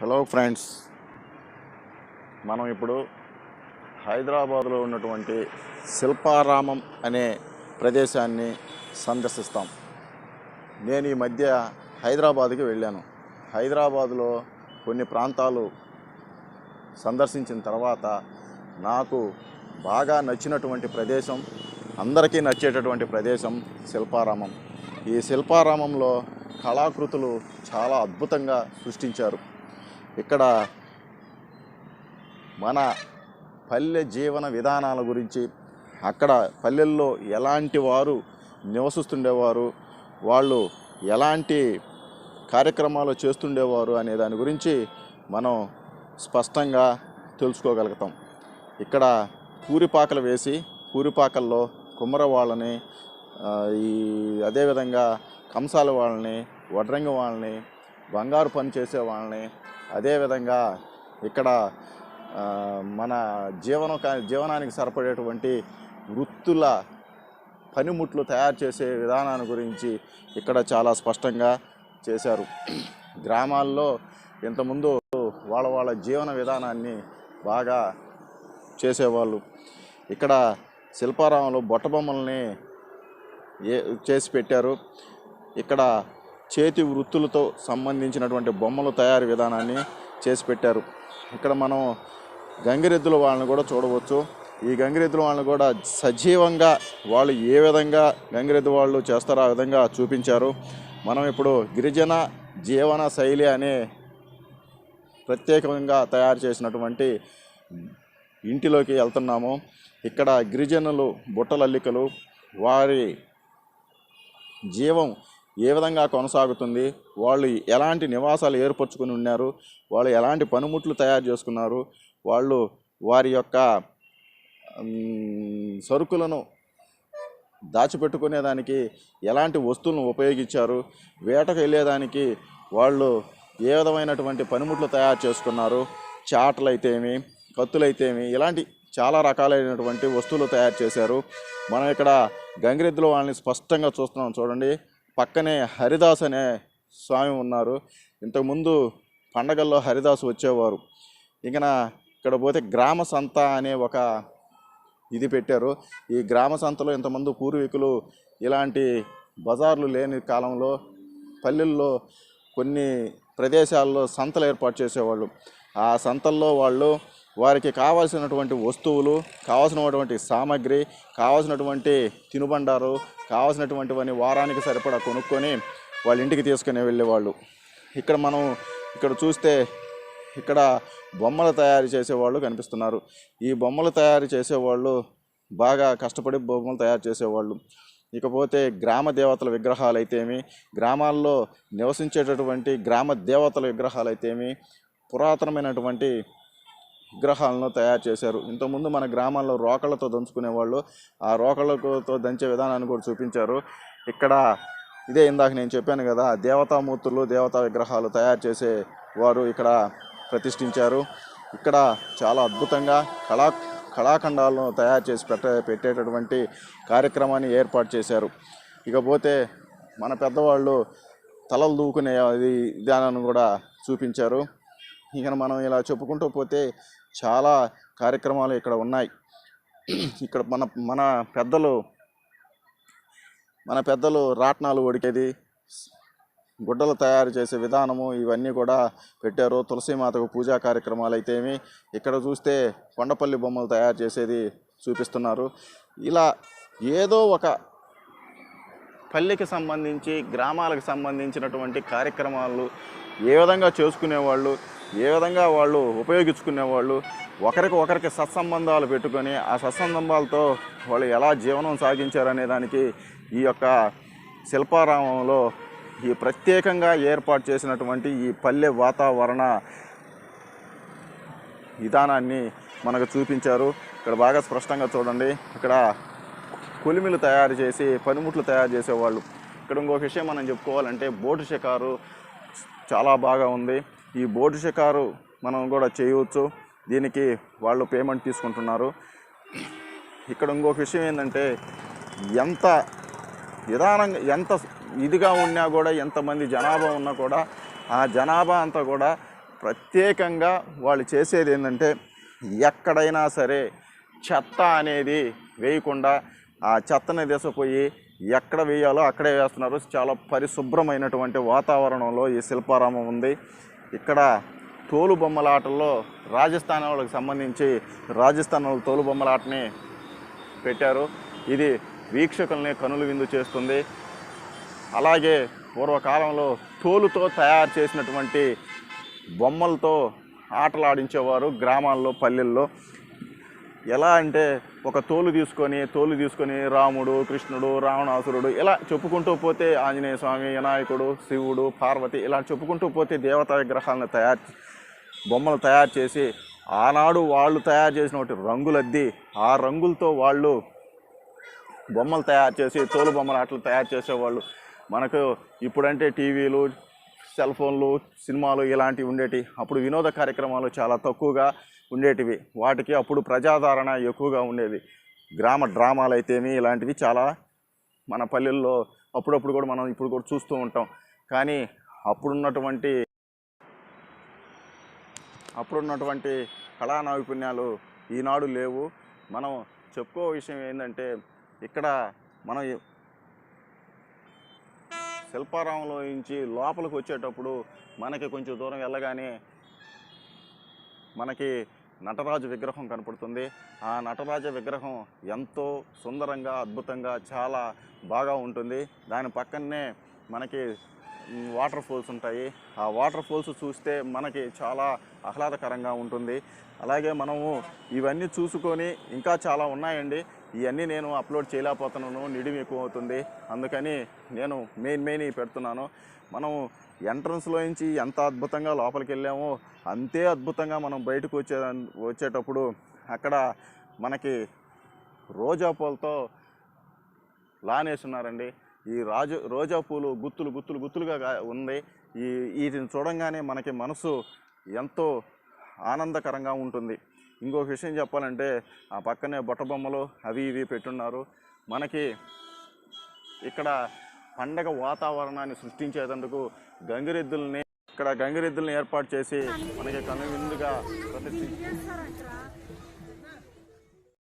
Hello friends మనం ఇప్పుడు హైదరాబాద్లో ఉన్నటువంటి శిల్పారామం అనే ప్రదేశాన్ని సందర్శిస్తాం. నేను ఈ మధ్య హైదరాబాద్కి వెళ్ళాను. హైదరాబాద్లో కొన్ని ప్రాంతాలు సందర్శించిన తర్వాత నాకు బాగా నచ్చినటువంటి ప్రదేశం అందరికీ నచ్చేటటువంటి ప్రదేశం శిల్పారామం. ఈ శిల్పారామంలో కళాకృతులు చాలా అద్భుతంగా సృష్టించారు. ఇక్కడ మన పల్లె జీవన విధానాల గురించి అక్కడ పల్లెల్లో ఎలాంటి వారు నివసిస్తుండేవారు వాళ్ళు ఎలాంటి కార్యక్రమాలు చేస్తుండేవారు అనే దాని గురించి మనం స్పష్టంగా తెలుసుకోగలుగుతాం. ఇక్కడ పూరిపాకలు వేసి పూరిపాకల్లో కుమ్మర వాళ్ళని ఈ అదేవిధంగా కంసాల వాళ్ళని వడ్రంగి వాళ్ళని బంగారు పని చేసే వాళ్ళని అదేవిధంగా ఇక్కడ మన మన జీవన జీవనానికి సరిపడేటువంటి వృత్తుల పనిముట్లు తయారు చేసే విధానాన్ని గురించి ఇక్కడ చాలా స్పష్టంగా చేశారు. గ్రామాల్లో ఇంతకుముందు వాళ్ళ వాళ్ళ జీవన విధానాన్ని బాగా చేసేవాళ్ళు. ఇక్కడ శిల్పారామంలో బొట్టబొమ్మల్ని ఏ చేసి పెట్టారు. ఇక్కడ చేతి వృత్తులతో సంబంధించినటువంటి బొమ్మల తయారు విధానాన్ని చేసి పెట్టారు. ఇక్కడ మనం గంగిరెద్దుల వాళ్ళని కూడా చూడవచ్చు. ఈ గంగిరెద్దుల వాళ్ళని కూడా సజీవంగా వాళ్ళు ఏ విధంగా గంగిరెద్దు వాళ్ళు చేస్తారో ఆ విధంగా చూపించారు. మనం ఇప్పుడు గిరిజన జీవన శైలి అనే ప్రత్యేకంగా తయారు చేసినటువంటి ఇంటిలోకి వెళ్తున్నాము. ఇక్కడ గిరిజనులు బుట్టలల్లికలు వారి జీవం ఏ విధంగా కొనసాగుతుంది? వాళ్ళు ఎలాంటి నివాసాలు ఏర్పరచుకుని ఉన్నారు? వాళ్ళు ఎలాంటి పనిముట్లు తయారు చేసుకున్నారు? వాళ్ళు వారి యొక్క సరుకులను దాచిపెట్టుకునేదానికి ఎలాంటి వస్తువులను ఉపయోగించారు? వేటకు వెళ్ళేదానికి వాళ్ళు ఏ విధమైనటువంటి పనిముట్లు తయారు చేసుకున్నారు? చాటలు అయితేమి కత్తులైతేమి ఇలాంటి చాలా రకాలైనటువంటి వస్తువులు తయారు చేశారు. మనం ఇక్కడ గంగిరెద్దులు వాళ్ళని స్పష్టంగా చూస్తున్నాం. చూడండి. పక్కనే హరిదాస్ అనే స్వామి ఉన్నారు. ఇంతకుముందు పండగల్లో హరిదాస్ వచ్చేవారు. ఇకన ఇక్కడ పోతే గ్రామ సంత అనే ఒక ఇది పెట్టారు. ఈ గ్రామ సంతలో ఇంతమంది పూర్వీకులు ఇలాంటి బజార్లు లేని కాలంలో పల్లెల్లో కొన్ని ప్రదేశాల్లో సంతలు ఏర్పాటు చేసేవాళ్ళు. ఆ సంతల్లో వాళ్ళు వారికి కావాల్సినటువంటి వస్తువులు కావాల్సినటువంటి సామాగ్రి కావాల్సినటువంటి తినుబండారు కావాల్సినటువంటివన్నీ వారానికి సరిపడా కొనుక్కొని వాళ్ళ ఇంటికి తీసుకుని వెళ్ళేవాళ్ళు. ఇక్కడ మనం ఇక్కడ చూస్తే ఇక్కడ బొమ్మలు తయారు చేసేవాళ్ళు కనిపిస్తున్నారు. ఈ బొమ్మలు తయారు చేసేవాళ్ళు బాగా కష్టపడి బొమ్మలు తయారు చేసేవాళ్ళు. ఇకపోతే గ్రామ దేవతల విగ్రహాలు అయితేమి గ్రామాల్లో నివసించేటటువంటి గ్రామ దేవతల విగ్రహాలు అయితేమి పురాతనమైనటువంటి విగ్రహాలను తయారు చేశారు. ఇంతకుముందు మన గ్రామాల్లో రోకళ్ళతో దంచుకునేవాళ్ళు ఆ రోకళ్ళతో దంచే విధానాన్ని కూడా చూపించారు. ఇక్కడ ఇదే ఇందాక నేను చెప్పాను కదా దేవతామూర్తులు దేవతా విగ్రహాలు తయారు చేసే వారు ఇక్కడ ప్రతిష్ఠించారు. ఇక్కడ చాలా అద్భుతంగా కళా కళాఖండాలను తయారు చేసి పెట్ట పెట్టేటటువంటి కార్యక్రమాన్ని ఏర్పాటు చేశారు. ఇకపోతే మన పెద్దవాళ్ళు తలలు దూకునే విధానాన్ని కూడా చూపించారు. ఇక మనం ఇలా చెప్పుకుంటూ పోతే చాలా కార్యక్రమాలు ఇక్కడ ఉన్నాయి. ఇక్కడ మన మన పెద్దలు మన పెద్దలు రాట్నాలు ఉడికేది గుడ్డలు తయారు చేసే విధానము ఇవన్నీ కూడా పెట్టారు. తులసీమాతకు పూజా కార్యక్రమాలు అయితేమి ఇక్కడ చూస్తే కొండపల్లి బొమ్మలు తయారు చేసేది చూపిస్తున్నారు. ఇలా ఏదో ఒక పల్లెకి సంబంధించి గ్రామాలకు సంబంధించినటువంటి కార్యక్రమాలు ఏ విధంగా చేసుకునేవాళ్ళు ఏ విధంగా వాళ్ళు ఉపయోగించుకునేవాళ్ళు? ఒకరికి ఒకరికి సత్సంబంధాలు పెట్టుకొని ఆ సత్సంబంధాలతో వాళ్ళు ఎలా జీవనం సాగించారనే దానికి ఈ యొక్క శిల్పారామంలో ఈ ప్రత్యేకంగా ఏర్పాటు చేసినటువంటి ఈ పల్లె వాతావరణ విధానాన్ని మనకు చూపించారు. ఇక్కడ బాగా స్పష్టంగా చూడండి. ఇక్కడ కొలిమిలు తయారు చేసి పనిముట్లు తయారు చేసేవాళ్ళు. ఇక్కడ ఇంకొక విషయం మనం చెప్పుకోవాలంటే బోటు షికారు చాలా బాగా ఉంది. ఈ బోటు షికారు మనం కూడా చేయవచ్చు. దీనికి వాళ్ళు పేమెంట్ తీసుకుంటున్నారు. ఇక్కడ ఇంకొక విషయం ఏంటంటే ఎంత విధానంగా ఎంత ఇదిగా ఉన్నా కూడా ఎంతమంది జనాభా ఉన్నా కూడా ఆ జనాభా అంతా కూడా ప్రత్యేకంగా వాళ్ళు చేసేది ఏంటంటే ఎక్కడైనా సరే చెత్త అనేది వేయకుండా ఆ చెత్తని తీసుకుపోయి ఎక్కడ వేయాలో అక్కడే వేస్తున్నారు. చాలా పరిశుభ్రమైనటువంటి వాతావరణంలో ఈ శిల్పారామం ఉంది. ఇక్కడ తోలు బొమ్మలాటల్లో రాజస్థాన్ వాళ్ళకి సంబంధించి రాజస్థాన్ వాళ్ళు తోలు బొమ్మలాటని పెట్టారు. ఇది వీక్షకుల్ని కనులు విందు చేస్తుంది. అలాగే పూర్వకాలంలో తోలుతో తయారు చేసినటువంటి బొమ్మలతో ఆటలాడించేవారు గ్రామాల్లో పల్లెల్లో. ఎలా అంటే ఒక తోలు తీసుకొని తోలు తీసుకొని రాముడు కృష్ణుడు రావణాసురుడు ఇలా చెప్పుకుంటూ పోతే ఆంజనేయ స్వామి వినాయకుడు శివుడు పార్వతి ఇలా చెప్పుకుంటూ పోతే దేవతా విగ్రహాలను తయారు బొమ్మలు తయారు చేసి ఆనాడు వాళ్ళు తయారు చేసినటువంటి రంగులద్ది ఆ రంగులతో వాళ్ళు బొమ్మలు తయారు చేసి తోలు బొమ్మలు ఆటలు తయారు చేసేవాళ్ళు. మనకు ఇప్పుడంటే టీవీలు సెల్ ఫోన్లు సినిమాలు ఇలాంటివి ఉండేటి. అప్పుడు వినోద కార్యక్రమాలు చాలా తక్కువగా ఉండేటివి. వాటికి అప్పుడు ప్రజాదరణ ఎక్కువగా ఉండేది. గ్రామ డ్రామాలు అయితేమి ఇలాంటివి చాలా మన పల్లెల్లో అప్పుడప్పుడు కూడా మనం ఇప్పుడు కూడా చూస్తూ ఉంటాం. కానీ అప్పుడున్నటువంటి అప్పుడున్నటువంటి కళా నైపుణ్యాలు ఈనాడు లేవు. మనం చెప్పుకో విషయం ఏంటంటే ఇక్కడ మనం శిల్పారామంలో నుంచి లోపలికి వచ్చేటప్పుడు మనకి కొంచెం దూరం వెళ్ళగానే మనకి నటరాజు విగ్రహం కనపడుతుంది. ఆ నటరాజ విగ్రహం ఎంతో సుందరంగా అద్భుతంగా చాలా బాగా ఉంటుంది. దాని పక్కనే మనకి వాటర్ ఫాల్స్ ఉంటాయి. ఆ వాటర్ ఫాల్స్ చూస్తే మనకి చాలా ఆహ్లాదకరంగా ఉంటుంది. అలాగే మనము ఇవన్నీ చూసుకొని ఇంకా చాలా ఉన్నాయండి. ఇవన్నీ నేను అప్లోడ్ చేయలేకపోతున్నాను నిడిమి ఎక్కువ అవుతుంది అందుకని నేను మెయిన్ మెయిన్ పెడుతున్నాను. మనం ఎంట్రన్స్లో నుంచి ఎంత అద్భుతంగా లోపలికి వెళ్ళామో అంతే అద్భుతంగా మనం బయటకు వచ్చే వచ్చేటప్పుడు అక్కడ మనకి రోజా పూలతో లానేస్తున్నారండి ఈ రాజు రోజా పూలు గుత్తులు గుత్తులు గుత్తులుగా ఉంది. ఈ వీటిని చూడంగానే మనకి మనసు ఎంతో ఆనందకరంగా ఉంటుంది. ఇంకొక విషయం చెప్పాలంటే ఆ పక్కనే బొట్టబొమ్మలు అవి ఇవి పెట్టున్నారు. మనకి ఇక్కడ పండగ వాతావరణాన్ని సృష్టించేటందుకు గంగిరెద్దుల్ని ఇక్కడ గంగిరెద్దుల్ని ఏర్పాటు చేసి మనకి కనువిందుగా ప్రతిష్ఠి